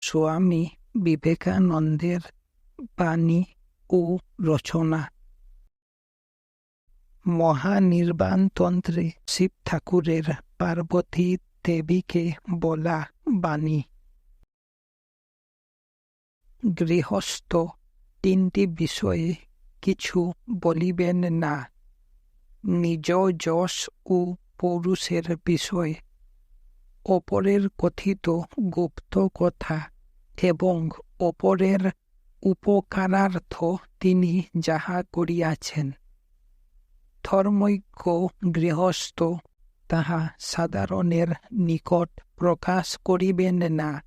স্বামী বিবেকানন্দের বাণী ও রচনা। মহানির্বাণতন্ত্রে শিব ঠাকুরের পার্বতী দেবীকে বলা বাণী। গৃহস্থ তিনটি বিষয়ে কিছু বলিবেন না। নিজ যশ ও পৌরুষের বিষয় অপরের কথিত গুপ্ত কথা এবং অপরের উপকারার্থ তিনি যাহা করিয়াছেন। ধর্মৈক্য গৃহস্থ তাহা সাধারণের নিকট প্রকাশ করিবেন না।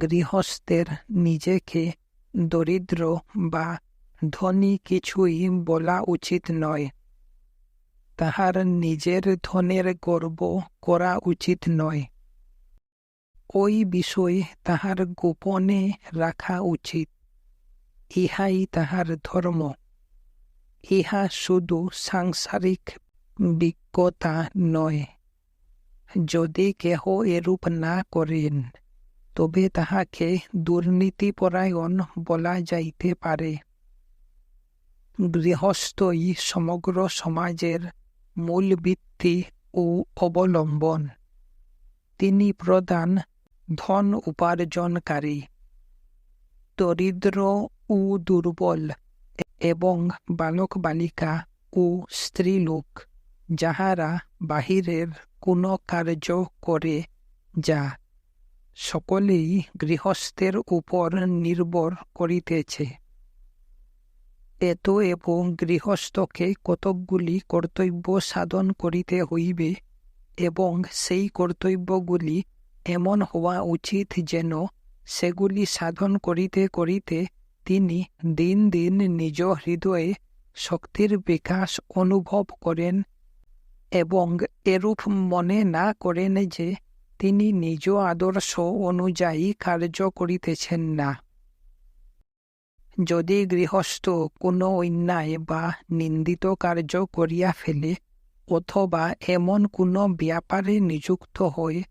গৃহস্থের নিজেকে দরিদ্র বা ধনী কিছুই বলা উচিত নয়। তাহার নিজের ধনের গর্ব করা উচিত নয়। ওই বিষয় তাহার গোপনে রাখা উচিত। ইহাই তাহার ধর্ম। ইহা শুধু সাংসারিক বিজ্ঞতা নয়। যদি কেহ এরূপ না করেন, তবে তাহাকে দুর্নীতিপরায়ণ বলা যাইতে পারে। গৃহস্থই সমগ্র সমাজের মূল ভিত্তি ও অবলম্বন। তিনি প্রধান ধন উপার্জনকারী, দরিদ্র ও দুর্বল এবং বালক বালিকা ও স্ত্রীলোক, যাহারা বাহিরের কোনো কার্য করে যা সকলেই গৃহস্থের উপর নির্ভর করিতেছে। এত এবং গৃহস্থকে কতকগুলি কর্তব্য সাধন করিতে হইবে এবং সেই কর্তব্যগুলি এমন হওয়া উচিত যেন সেগুলি সাধন করিতে করিতে তিনি দিন দিন নিজ হৃদয়ে শক্তির বিকাশ অনুভব করেন এবং এরূপ মনে না করেন যে তিনি নিজ আদর্শ অনুযায়ী কার্য করিতেছেন না। যদি গৃহস্থ কোনো অন্যায় বা নিন্দিত কার্য করিয়া ফেলে, অথবা এমন কোনো ব্যাপারে নিযুক্ত হয়,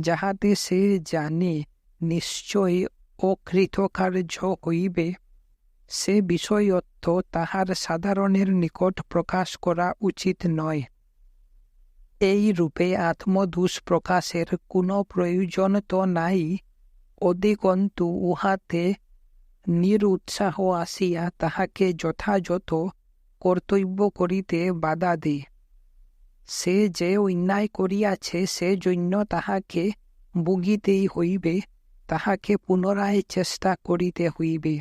যাহাতে সে জানে নিশ্চয় অকৃতকার্য হইবে, সে বিষয়ত্ব তাহার সাধারণের নিকট প্রকাশ করা উচিত নয়। এই রূপে আত্মদুষ্প্রকাশের কোনো প্রয়োজন তো নাই, অধিকন্তু উহাতে নিরুৎসাহ আসিয়া তাহাকে যথাযথ কর্তব্য করিতে বাধা দেয় সে যে অন্যায় করিয়াছে, সে জন্য তাহাকে ভুগিতেই হইবে, তাহাকে পুনরায় চেষ্টা করিতে হইবে,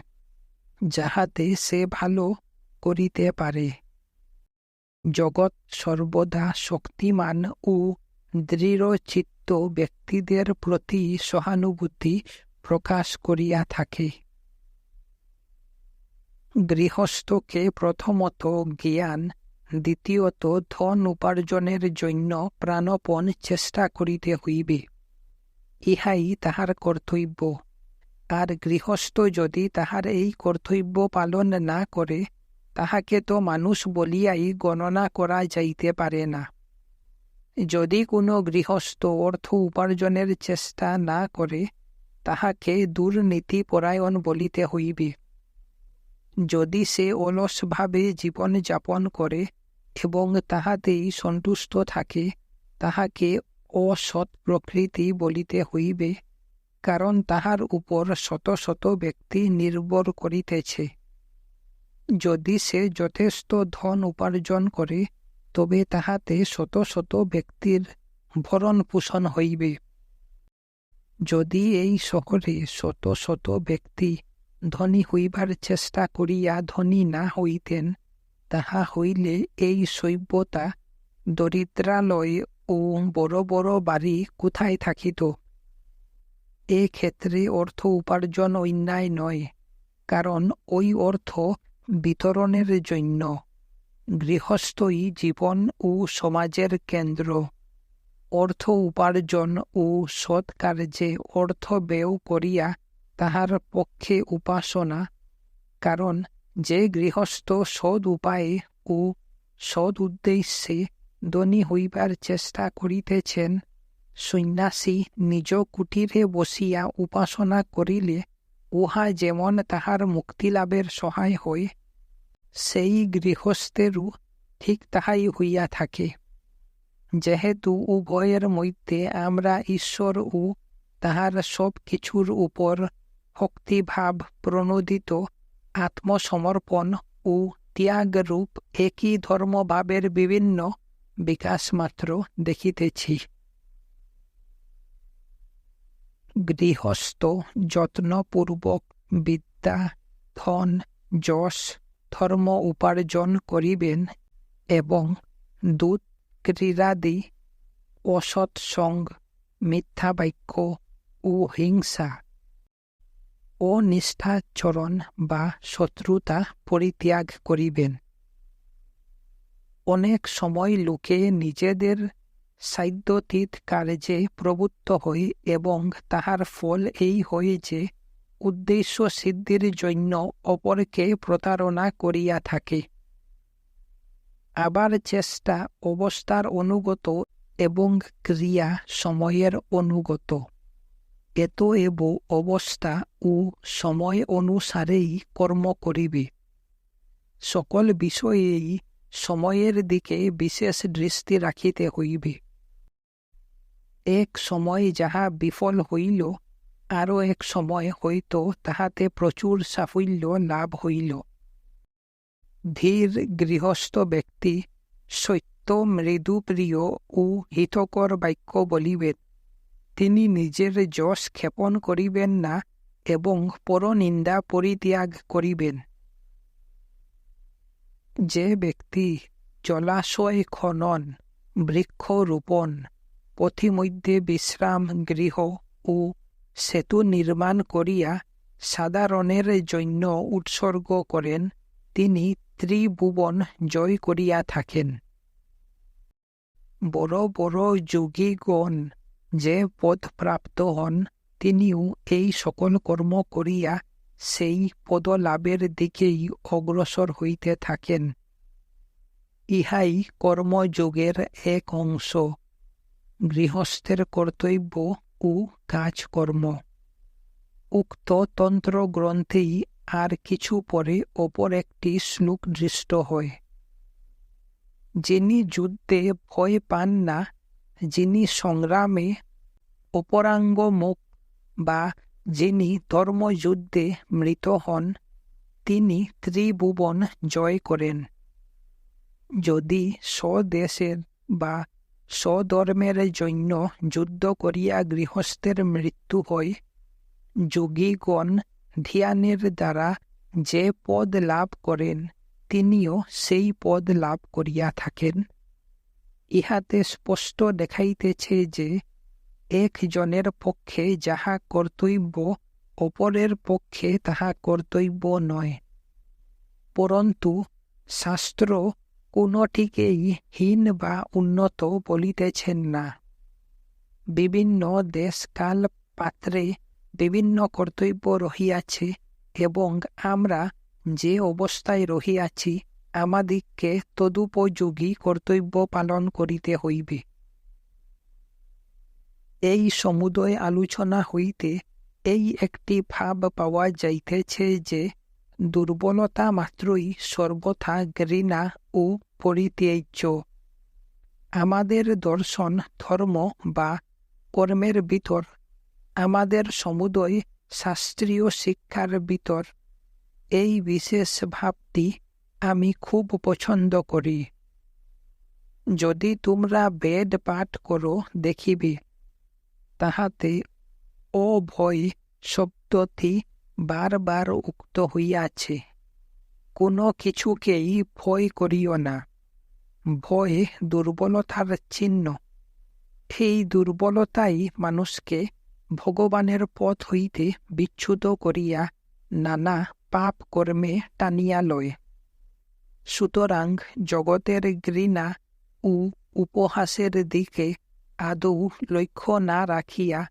যাহাতে সে ভালো করিতে পারে। জগৎ সর্বদা শক্তিমান ও দৃঢ়চিত্ত ব্যক্তিদের প্রতি সহানুভূতি প্রকাশ করিয়া থাকে। গৃহস্থকে প্রথমত জ্ঞান, দ্বিতীয়ত ধন উপার্জনের জন্য প্রাণপণ চেষ্টা করিতে হইবে। ইহাই তাহার কর্তব্য। আর গৃহস্থ যদি তাহার এই কর্তব্য পালন না করে, তাহাকে তো মানুষ বলিয়াই গণনা করা যাইতে পারে না। যদি কোনো গৃহস্থ অর্থ উপার্জনের চেষ্টা না করে, তাহাকে দুর্নীতিপরায়ণ বলিতে হইবে। যদি সে অলসভাবে জীবন যাপন করে এবং তাহাতেই সন্তুষ্ট থাকে, তাহাকে অসৎ প্রকৃতি বলিতে হইবে, কারণ তাহার উপর শত শত ব্যক্তি নির্ভর করিতেছে। যদি সে যথেষ্ট ধন উপার্জন করে, তবে তাহাতে শত শত ব্যক্তির ভরণ পোষণ হইবে। যদি এই শহরে শত শত ব্যক্তি ধনী হইবার চেষ্টা করিয়া ধনী না হইতেন, তাহা হইলে এই সভ্যতা দরিদ্রালয় ও বড় বড় বাড়ি কোথায় থাকিত? এ ক্ষেত্রে অর্থ উপার্জন অন্যায় নয়, কারণ ওই অর্থ বিতরণের জন্য। গৃহস্থই জীবন ও সমাজের কেন্দ্র। অর্থ উপার্জন ও সৎ কার্যে অর্থ ব্যয় করিয়া তাহার পক্ষে উপাসনা, কারণ যে গৃহস্থ সদ উপায়ে ও সৎ উদ্দেশ্যে ধনী হইবার চেষ্টা করিতেছেন, সন্ন্যাসী নিজ কুটিরে বসিয়া উপাসনা করিলে উহা যেমন তাহার মুক্তিলাভের সহায় হয়, সেই গৃহস্থেরও ঠিক তাহাই হইয়া থাকে। যেহেতু উভয়ের মধ্যে আমরা ঈশ্বর ও তাহার সব কিছুর উপর ভক্তিভাব প্রণোদিত, আত্মসমর্পণ ও ত্যাগরূপ একই ধর্মভাবের বিভিন্ন বিকাশ মাত্র দেখিতেছি। গৃহস্থ যত্নপূর্বক বিদ্যা, ধন, যশ, ধর্ম উপার্জন করিবেন এবং দূত, ক্রীড়াদি, অসৎসঙ্গ মিথ্যা বাক্য ও হিংসা অনিষ্ঠাচরণ বা শত্রুতা পরিত্যাগ করিবেন। অনেক সময় লোকে নিজেদের সাধ্যতীত কার্যে প্রবৃত্ত হয় এবং তাহার ফল এই হয় যে উদ্দেশ্য সিদ্ধির জন্য অপরকে প্রতারণা করিয়া থাকে। আবার চেষ্টা অবস্থার অনুগত এবং ক্রিয়া সময়ের অনুগত। এব অবস্থা ও সময় অনুসারেই কর্ম করিবে। সকল বিষয়েই সময়ের দিকে বিশেষ দৃষ্টি রাখিতে হইবে। এক সময় যাহা বিফল হইল, আরও এক সময় হইতো তাহাতে প্রচুর সাফল্য লাভ হইল। ধীর গৃহস্থ ব্যক্তি সত্য মৃদুপ্রিয় ও হিতকর বাক্য বলিবেন। তিনি নিজের যশ ক্ষেপণ করিবেন না এবং পরনিন্দা পরিত্যাগ করিবেন। যে ব্যক্তি জলাশয় খনন বৃক্ষরোপণ পথিমধ্যে বিশ্রাম গৃহ ও সেতু নির্মাণ করিয়া সাধারণের জন্য উৎসর্গ করেন, তিনি ত্রিভুবন জয় করিয়া থাকেন। বড় বড় যোগীগণ যে পদ প্রাপ্ত হন, তিনিও এই সকল কর্ম করিয়া সেই পদলাভের দিকেই অগ্রসর হইতে থাকেন। ইহাই কর্মযোগের এক অংশ। গৃহস্থের কর্তব্য ও কাজকর্ম। উক্ত তন্ত্র গ্রন্থেই আর কিছু পরে অপর একটি শ্লোক দৃষ্ট হয়। যিনি যুদ্ধে ভয় পান না যিনি সংগ্রামে অপরাঙ্গ মুখ বা যিনি ধর্মযুদ্ধে মৃত হন, তিনি ত্রিভুবন জয় করেন। যদি স্বদেশের বা স্বধর্মের জন্য যুদ্ধ করিয়া গৃহস্থের মৃত্যু হয়, যোগীগণ ধ্যানের দ্বারা যে পদ লাভ করেন, তিনিও সেই পদ লাভ করিয়া থাকেন। ইহাতে স্পষ্ট দেখাইতেছে যে একজনের পক্ষে যাহা কর্তব্য, অপরের পক্ষে তাহা কর্তব্য নয়। পরন্তু, শাস্ত্র কোনটিকেই হীন বা উন্নত বলিতেছেন না। বিভিন্ন দেশকাল পাত্রে বিভিন্ন কর্তব্য রহিয়াছে এবং আমরা যে অবস্থায় রহিয়াছি আমাদিগকে তদুপযোগী কর্তব্য পালন করিতে হইবে। এই সমুদয় আলোচনা হইতে এই একটি ভাব পাওয়া যাইতেছে যে, দুর্বলতা মাত্রই সর্বথা ঘৃণা ও পরিত্যাজ্য। আমাদের দর্শন, ধর্ম বা কর্মের ভিতর, আমাদের সমুদয় শাস্ত্রীয় শিক্ষার ভিতর, এই বিশেষ ভাবটি আমি খুব পছন্দ করি। যদি তোমরা বেদ পাঠ করো, দেখিবে, তাহাতে অভয় শব্দটি বারবার উক্ত হইয়াছে। কোনো কিছুকেই ভয় করিও না। ভয় দুর্বলতার চিহ্ন। সেই দুর্বলতাই মানুষকে ভগবানের পথ হইতে বিচ্ছুত করিয়া নানা পাপ কর্মে টানিয়া লয়। সুতরাং জগতের ঘৃণা ও উপহাসের দিকে আদৌ লক্ষ্য না রাখিয়া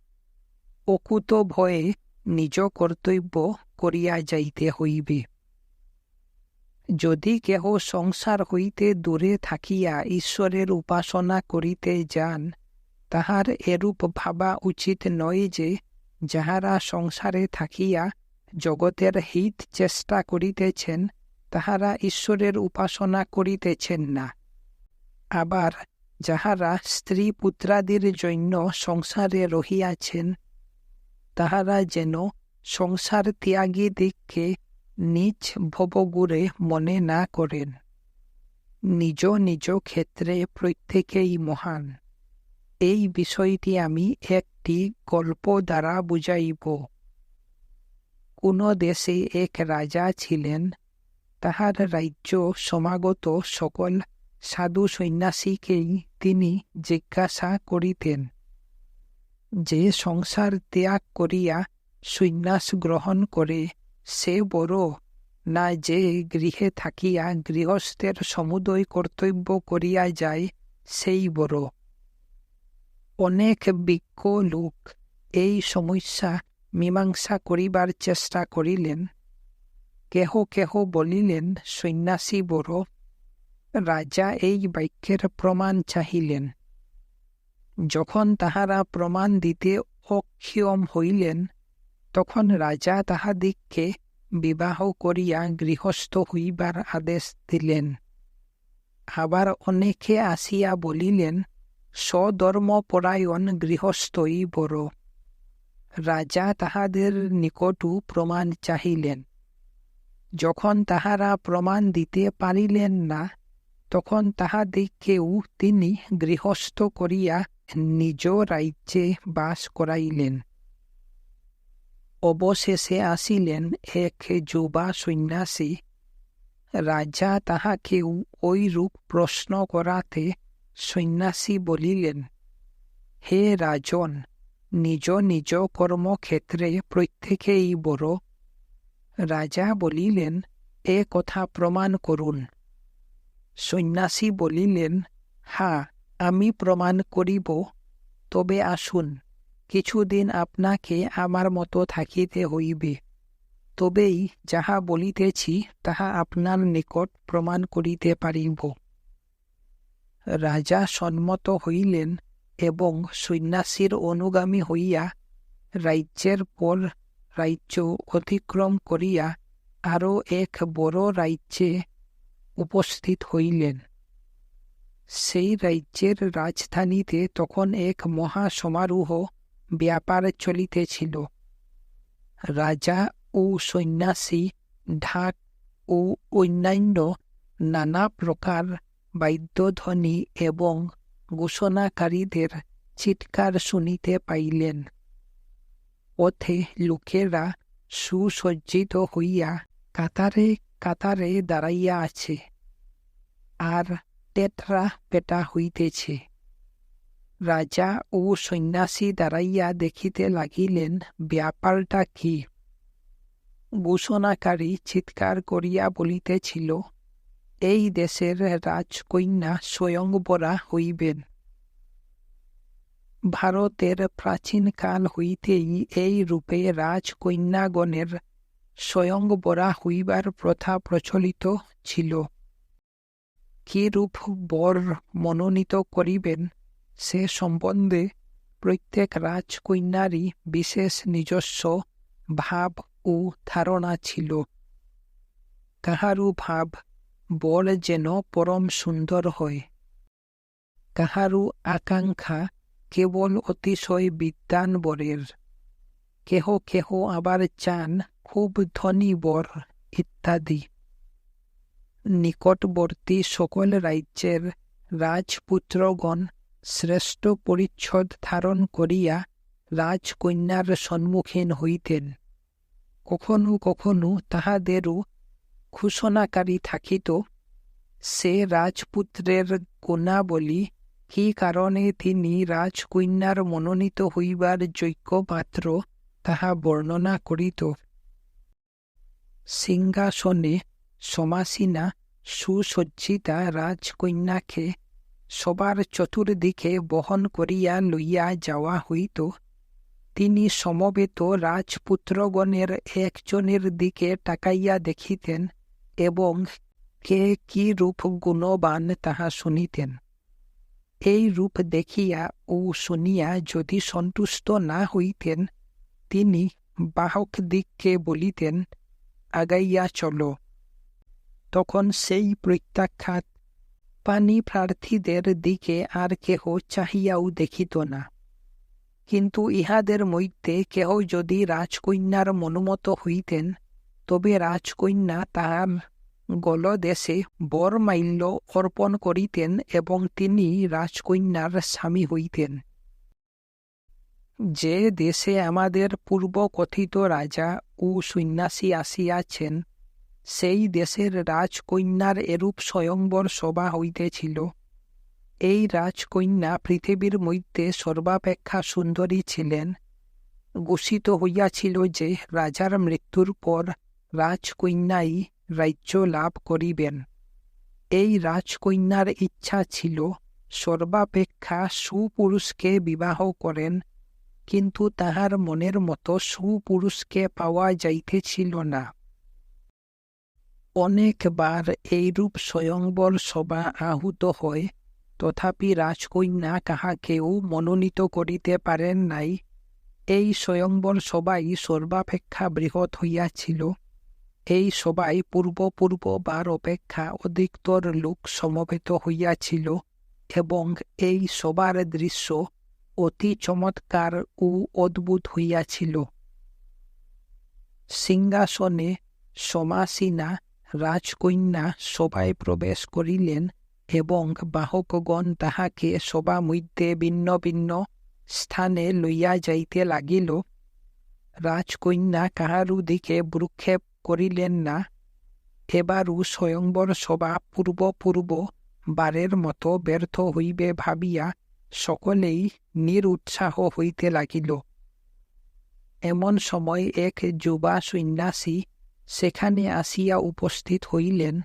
অকুত ভয়ে নিজ কর্তব্য করিয়া যাইতে হইবে। যদি কেহ সংসার হইতে দূরে থাকিয়া ঈশ্বরের উপাসনা করিতে যান, তাহার এরূপ ভাবা উচিত নয় যে যাহারা সংসারে থাকিয়া জগতের হিত চেষ্টা করিতেছেন তাহারা ঈশ্বরের উপাসনা করিতেছেন না। আবার যাহারা স্ত্রী পুত্রাদির জন্য সংসারে রহিয়াছেন, তাহারা যেন সংসার ত্যাগী দিককে নিজ ভবগুরে মনে না করেন। নিজ নিজ ক্ষেত্রে প্রত্যেকেই মহান। এই বিষয়টি আমি একটি গল্প দ্বারা বুঝাইব। কোন দেশে এক রাজা ছিলেন তাহার রাজ্য সমাগত সকল সাধু সন্ন্যাসীকেই তিনি জিজ্ঞাসা করিতেন। যে সংসার ত্যাগ করিয়া সন্ন্যাস গ্রহণ করে, সে বড় না যে গৃহে থাকিয়া গৃহস্থের সমুদয় কর্তব্য করিয়া যায়, সেই বড়। অনেক বিজ্ঞ লোক এই সমস্যা মীমাংসা করিবার চেষ্টা করিলেন। কেহ কেহ বলিলেন সন্ন্যাসী বড় রাজা এই বাক্যের প্রমাণ চাহিলেন যখন তাহারা প্রমাণ দিতে অক্ষম হইলেন তখন রাজা তাহাদিগকে বিবাহ করিয়া গৃহস্থ হইবার আদেশ দিলেন আবার অনেকে আসিয়া বলিলেন স্বধর্মপরায়ণ গৃহস্থই বড় রাজা তাহাদের নিকটু প্রমাণ চাহিলেন যখন তাহারা প্রমাণ দিতে পারিলেন না, তখন তাহাদিগকেও তিনি গৃহস্থ করিয়া নিজ রাজ্যে বাস করাইলেন। অবশেষে আসিলেন এক যুবা সন্ন্যাসী। রাজা তাহাকেও ঐরূপ প্রশ্ন করাতে সন্ন্যাসী বলিলেন, হে রাজন, নিজ নিজ কর্মক্ষেত্রে প্রত্যেকেই বড় রাজা বলিলেন, এ কথা প্রমাণ করুন। সন্ন্যাসী বলিলেন, হা, আমি প্রমাণ করিব, তবে আসুন, কিছুদিন আপনাকে আমার মতো থাকিতে হইবে। তবেই যাহা বলিতেছি, তাহা আপনার নিকট প্রমাণ করিতে পারিব। রাজা সম্মত হইলেন এবং সন্ন্যাসীর অনুগামী হইয়া রাজ্যের পর রাজ্য অতিক্রম করিয়া আরও এক বড় রাজ্যে উপস্থিত হইলেন। সেই রাজ্যের রাজধানীতে তখন এক মহা সমারোহ ব্যাপার চলিতেছিল। রাজা ও সন্ন্যাসী, ঢাক ও অন্যান্য নানা প্রকার বাদ্যধ্বনি এবং ঘোষণাকারীদের চিৎকার শুনিতে পাইলেন। পথে লোকেরা সুসজ্জিত হইয়া কাতারে কাতারে দাঁড়াইয়া আছে। আর টেটরা পেটা হইতেছে। রাজা ও সন্ন্যাসী দাঁড়াইয়া দেখিতে লাগিলেন, ব্যাপারটা কি? ঘোষণাকারী চিৎকার করিয়া বলিতেছিল, এই দেশের রাজকন্যা স্বয়ংবরা হইবেন। ভারতের প্রাচীনকাল হইতেই এই রূপে রাজকন্যাগণের স্বয়ংবরা হইবার প্রথা প্রচলিত ছিল। কি রূপ বর মনোনীত করিবেন সে সম্বন্ধে প্রত্যেক রাজকন্যারই বিশেষ নিজস্ব ভাব ও ধারণা ছিল। কাহারু ভাব বর যেন পরম সুন্দর হয়, কাহারু আকাঙ্ক্ষা কেবল অতিশয় বিদ্যান বরের। কেহ কেহ আবার চান খুব ধনী বর ইত্যাদি। নিকটবর্তী সকল রাজ্যের রাজপুত্রগণ শ্রেষ্ঠ পরিচ্ছদ ধারণ করিয়া রাজকন্যার সম্মুখীন হইতেন। কখনো কখনো তাহাদেরও ঘোষণাকারী থাকিত, সে রাজপুত্রের গুণাবলী কি কারণে তিনি রাজকন্যার মনোনীত হইবার যোগ্য পাত্র তাহা বর্ণনা করিত সিংহাসনে সমাসীনা সুসজ্জিতা রাজকন্যাকে সবার চতুর্দিকে বহন করিয়া লইয়া যাওয়া হইত তিনি সমবেত রাজপুত্রগণের একজনের দিকে তাকাইয়া দেখিতেন এবং কে কি রূপ গুণবান তাহা শুনিতেন। এই রূপ দেখিয়া ও শুনিয়া যদি সন্তুষ্ট না হইতেন, তিনি বাহক দিককে বলিতেন, আগাইয়া চল। তখন সেই প্রত্যাখ্যাত পানি প্রার্থীদের দিকে আর কেহ চাহিয়াও দেখিত না। কিন্তু ইহাদের মধ্যে কেহ যদি রাজকন্যার মনোমত হইতেন, তবে রাজকন্যা তাহার গলদেশে বরমাল্য অর্পণ করিতেন এবং তিনি রাজকন্যার স্বামী হইতেন। যে দেশে আমাদের পূর্ব কথিত রাজা ও সন্ন্যাসী আসিয়াছেন, সেই দেশের রাজকন্যার এরূপ স্বয়ংবর সভা হইতেছিল। এই রাজকন্যা পৃথিবীর মধ্যে সর্বাপেক্ষা সুন্দরী ছিলেন। ঘোষিত হইয়াছিল যে রাজার মৃত্যুর পর রাজকন্যাই রাজ্য লাভ করিবেন। এই রাজকন্যার ইচ্ছা ছিল সর্বাপেক্ষা সুপুরুষকে বিবাহ করেন, কিন্তু তাহার মনের মতো সুপুরুষকে পাওয়া যাইতেছিল না। অনেকবার এইরূপ স্বয়ংবর সভা আহুত হয়, তথাপি রাজকন্যা কাহাকেও মনোনীত করিতে পারেন নাই। এই স্বয়ংবর সবাই সর্বাপেক্ষা বৃহৎ হইয়াছিল। এই সবাই পূর্ব পূর্ববার অপেক্ষা অধিকতর লোক সমবেত হইয়াছিল এবং এই সবার দৃশ্য অতি চমৎকার ও অদ্ভুত হইয়াছিল। সিংহাসনে সমাসীনা, রাজকন্যা সবাই প্রবেশ করিলেন এবং বাহকগণ তাহাকে সভা মধ্যে ভিন্ন ভিন্ন স্থানে লইয়া যাইতে লাগিল। রাজকন্যা কাহারু দিকে ভ্রুক্ষেপ করিলেন না, এবারও স্বয়ংবর সভা পূর্ব পূর্ব বারের মতো ব্যর্থ হইবে ভাবিয়া সকলেই নিরুৎসাহ হইতে লাগিল। এমন সময় এক যুবা সন্ন্যাসী সেখানে আসিয়া উপস্থিত হইলেন।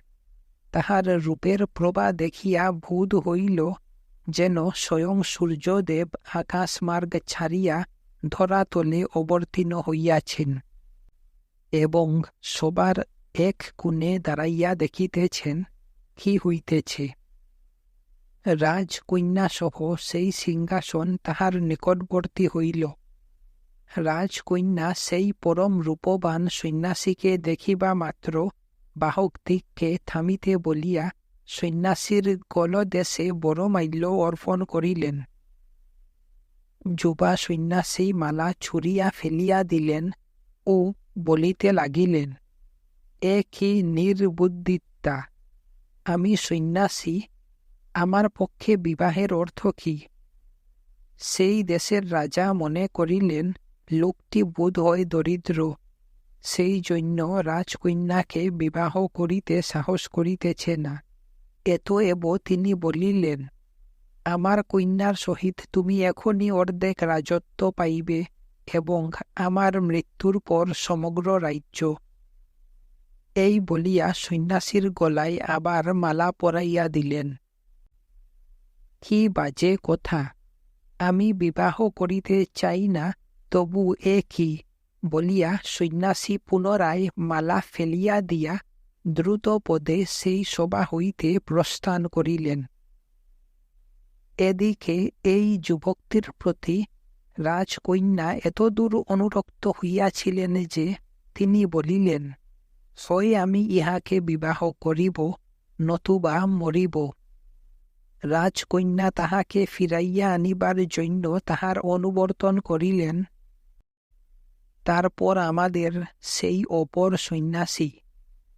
তাহার রূপের প্রভা দেখিয়া ভূত হইল যেন স্বয়ং সূর্যদেব আকাশমার্গ ছাড়িয়া ধরাতলে অবতীর্ণ হইয়াছেন। এবং সবার এক কোণে দাঁড়াইয়া দেখিতেছেন কি হইতেছে। রাজকন্যাসহ সেই সিংহাসন তাহার নিকটবর্তী হইল। রাজকন্যা সেই পরম রূপবান সন্ন্যাসীকে দেখিবা মাত্র বাহক দিককে থামিতে বলিয়া সন্ন্যাসীর গলদেশে বড় বড়মাল্য অর্পণ করিলেন। যুবা সন্ন্যাসী মালা ছুরিয়া ফেলিয়া দিলেন ও বলিতে লাগিলেন এ কি নির্বুদ্ধিতা। আমি সন্ন্যাসী, আমার পক্ষে বিবাহের অর্থ কি? সেই দেশের রাজা মনে করিলেন, লোকটি বোধ হয় দরিদ্র। সেই জন্য রাজকন্যাকে বিবাহ করিতে সাহস করিতেছে না। এত এব তিনি বলিলেন, আমার কন্যার সহিত তুমি এখনই অর্ধেক রাজত্ব পাইবে। এবং আমার মৃত্যুর পর সমগ্র রাজ্য। এই বলিয়া সন্ন্যাসীর গলায় আবার মালা পরাইয়া দিলেন। কি বাজে কথা, আমি বিবাহ করিতে চাই না, তবু এ কি? বলিয়া সন্ন্যাসী পুনরায় মালা ফেলিয়া দিয়া দ্রুত পদে সেই সভা হইতে প্রস্থান করিলেন। এদিকে এই যুবকটির প্রতি রাজকন্যা এতদূর অনুরক্ত হইয়াছিলেন যে তিনি বলিলেন হয় আমি ইহাকে বিবাহ করিব, নতুবা মরিব। রাজকন্যা তাহাকে ফিরাইয়া আনিবার জন্য তাহার অনুবর্তন করিলেন। তারপর আমাদের সেই অপর সন্ন্যাসী,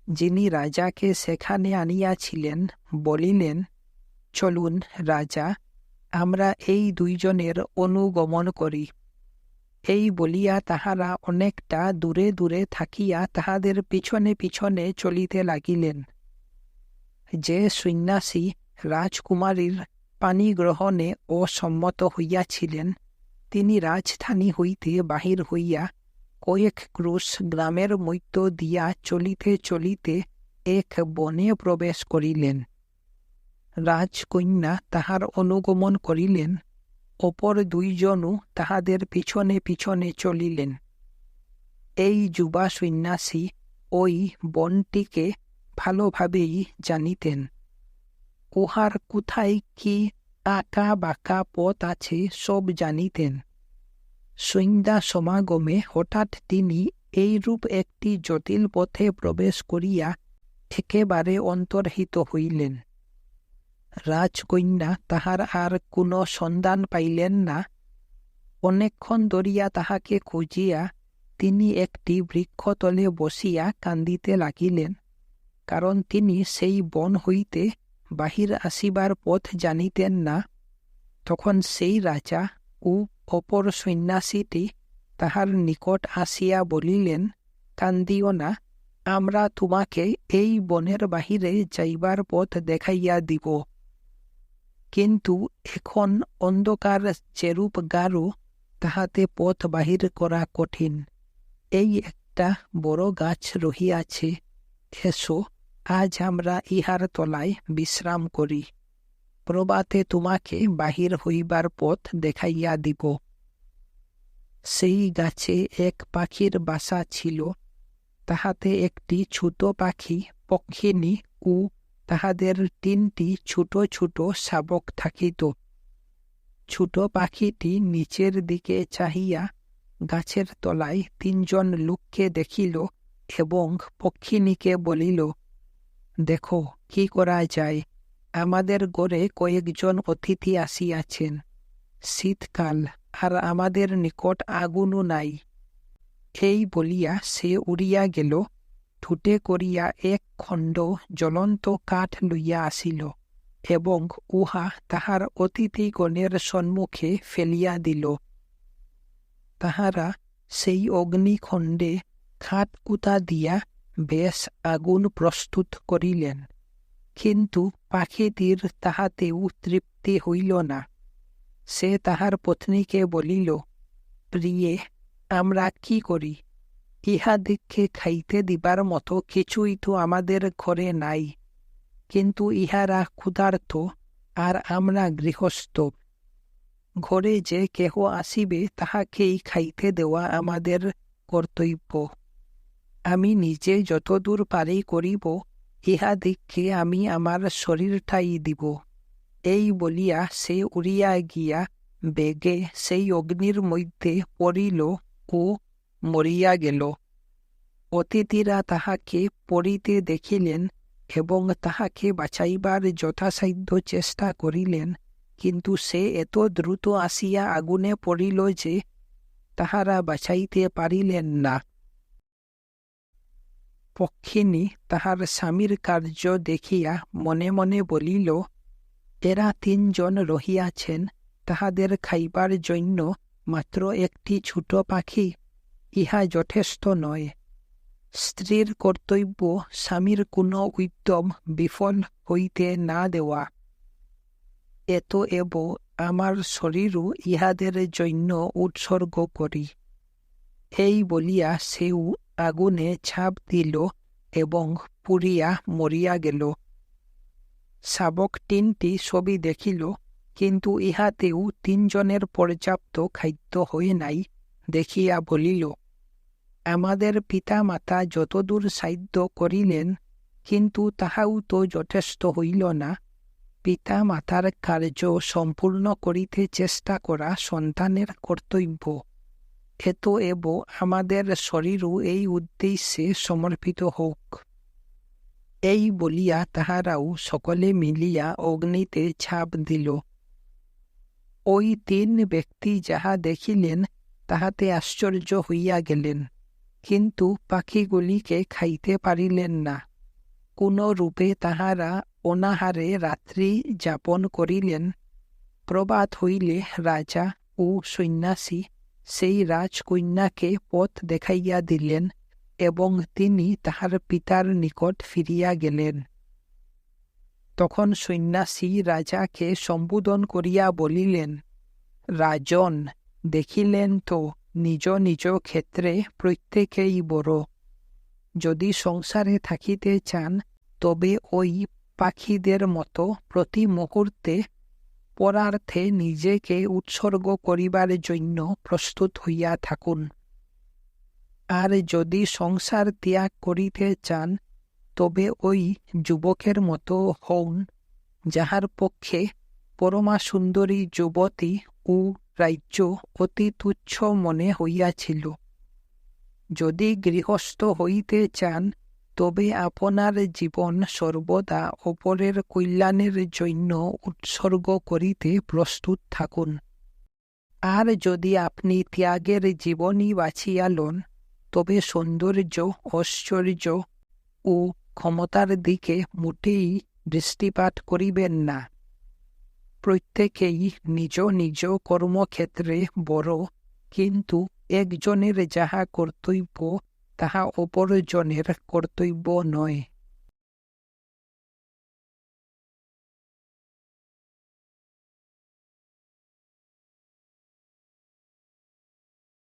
যিনি রাজাকে সেখানে আনিয়াছিলেন, বলিলেন, চলুন রাজা আমরা এই দুইজনের অনুগমন করি। এই বলিয়া তাহারা অনেকটা দূরে দূরে থাকিয়া তাহাদের পিছনে পিছনে চলিতে লাগিলেন। যে সন্ন্যাসী রাজকুমারীর পানি গ্রহণে অসম্মত হইয়াছিলেন, তিনি রাজধানী হইতে বাহির হইয়া কয়েক ক্রুশ গ্রামের মধ্য দিয়া চলিতে চলিতে এক বনে প্রবেশ করিলেন। রাজকন্যা তাহার অনুগমন করিলেন, অপর দুইজনও তাহাদের পিছনে পিছনে চলিলেন। এই যুবা সন্ন্যাসী ওই বনটিকে ভালোভাবেই জানিতেন। উহার কোথায় কি আঁকা বাঁকা পথ আছে সব জানিতেন। সন্ধ্যা সমাগমে হঠাৎ তিনি এইরূপ একটি জটিল পথে প্রবেশ করিয়া একেবারে অন্তর্হিত হইলেন। রাজকন্যা তাহার আর কোনো সন্ধান পাইলেন না। অনেকক্ষণ ধরিয়া তাহাকে খুঁজিয়া তিনি একটি বৃক্ষতলে বসিয়া কান্দিতে লাগিলেন, কারণ তিনি সেই বন হইতে বাহির আসিবার পথ জানিতেন না। তখন সেই রাজা ও অপর সন্ন্যাসীটি তাহার নিকট আসিয়া বলিলেন, কান্দিও না, আমরা তোমাকে এই বনের বাহিরে যাইবার পথ দেখাইয়া দিব। কিন্তু এখন অন্ধকার যেরূপ গাঢ় তাহাতে পথ বাহির করা কঠিন। এই একটা বড় গাছ রহিয়াছে, এসো, আজ আমরা ইহার তলায় বিশ্রাম করি। প্রবাতে তোমাকে বাহির হইবার পথ দেখাইয়া দিব। সেই গাছে এক পাখির বাসা ছিল, তাহাতে একটি ছোট পাখি পক্ষিনী ও তাহাদের তিনটি ছোট ছোট শাবক থাকিত। ছোট পাখিটি নিচের দিকে চাহিয়া গাছের তলায় তিনজন লোককে দেখিল এবং পক্ষিনীকে বলিল, দেখো, কি করা যায়? আমাদের গড়ে কয়েকজন অতিথি আসিয়াছেন। শীতকাল, আর আমাদের নিকট আগুনও নাই। এই বলিয়া সে উড়িয়া গেল। ঠুটে করিয়া এক খণ্ড জ্বলন্ত কাঠ লইয়া আসিল এবং উহা তাহার অতিথিগণের সম্মুখে ফেলিয়া দিল। তাহারা সেই অগ্নিখণ্ডে খাটকুতা দিয়া বেশ আগুন প্রস্তুত করিলেন, কিন্তু পাখিটির তাহাতেও তৃপ্তি হইল না। সে তাহার পত্নীকে বলিল, প্রিয়ে, আমরা কি করি? ইহাদিগকে খাইতে দিবার মতো কিছুই তো আমাদের ঘরে নাই। কিন্তু ইহারা ক্ষুধার্ত, আর আমরা গৃহস্থ। ঘরে যে কেহ আসিবে, তাহাকেই খাইতে দেওয়া আমাদের কর্তব্য। আমি নিজে যতদূর পারি করিব ইহাদিগকে আমি আমার শরীরটাই দিব। এই বলিয়া সে উড়িয়া গিয়া, বেগে সেই অগ্নির মধ্যে পড়িল ও মরিয়া গেল অতিথিরা তাহাকে পড়িতে দেখিলেন এবং তাহাকে বাঁচাইবার যথাসাধ্য চেষ্টা করিলেন কিন্তু সে এত দ্রুত আসিয়া আগুনে পড়িল যে তাহারা বাঁচাইতে পারিলেন না। পক্ষিণী তাহার স্বামীর কার্য দেখিয়া মনে মনে বলিল এরা তিনজন রহিয়াছেন তাহাদের খাইবার জন্য মাত্র একটি ছোট পাখি ইহা যথেষ্ট নয়। স্ত্রীর কর্তব্য স্বামীর কোনো উদ্যম বিফল হইতে না দেওয়া। এত এব আমার শরীরও ইহাদের জন্য উৎসর্গ করি এই বলিয়া সেও আগুনে ছাপ দিল এবং পুড়িয়া মরিয়া গেল। শাবক তিনটি ছবি দেখিল, কিন্তু ইহাতেও তিনজনের পর্যাপ্ত খাদ্য হয়ে নাই দেখিয়া বলিল আমাদের পিতা মাতা যতদূর সাধ্য করিলেন, কিন্তু তাহাও তো যথেষ্ট হইল না। পিতা মাতার কার্য সম্পূর্ণ করিতে চেষ্টা করা সন্তানের কর্তব্য। এত এব আমাদের শরীরও এই উদ্দেশ্যে সমর্পিত হোক। এই বলিয়া তাহারাও সকলে মিলিয়া অগ্নিতে ছাপ দিল। ওই তিন ব্যক্তি যাহা দেখিলেন, তাহাতে আশ্চর্য হইয়া গেলেন। কিন্তু পাখিগুলিকে খাইতে পারিলেন না। কোন রূপে তাহারা অনাহারে রাত্রি যাপন করিলেন প্রবাদ হইলে রাজা ও সন্ন্যাসী সেই রাজকন্যাকে পথ দেখাইয়া দিলেন এবং তিনি তাহার পিতার নিকট ফিরিয়া গেলেন। তখন সন্ন্যাসী রাজাকে সম্বোধন করিয়া বলিলেন, রাজন, দেখিলেন তো নিজ নিজ ক্ষেত্রে প্রত্যেকেই বড়। যদি সংসারে থাকিতে চান, তবে ওই পাখিদের মতো প্রতি মুহূর্তে পরার্থে নিজেকে উৎসর্গ করিবার জন্য প্রস্তুত হইয়া থাকুন। আর যদি সংসার ত্যাগ করিতে চান, তবে ওই যুবকের মতো হউন, যাহার পক্ষে পরমা সুন্দরী যুবতী ও রাজ্য অতি তুচ্ছ মনে হইয়াছিল। যদি গৃহস্থ হইতে চান, তবে আপনার জীবন সর্বদা অপরের কল্যাণের জন্য উৎসর্গ করিতে প্রস্তুত থাকুন। আর যদি আপনি ত্যাগের জীবনই বাছিয়া লন, তবে সৌন্দর্য, ঐশ্বর্য ও ক্ষমতার দিকে মোটেই দৃষ্টিপাত করিবেন না। প্রত্যেকেই নিজ নিজ কর্মক্ষেত্রে বড়। কিন্তু একজনের যাহা কর্তব্য তাহা অপরজনের কর্তব্য নয়।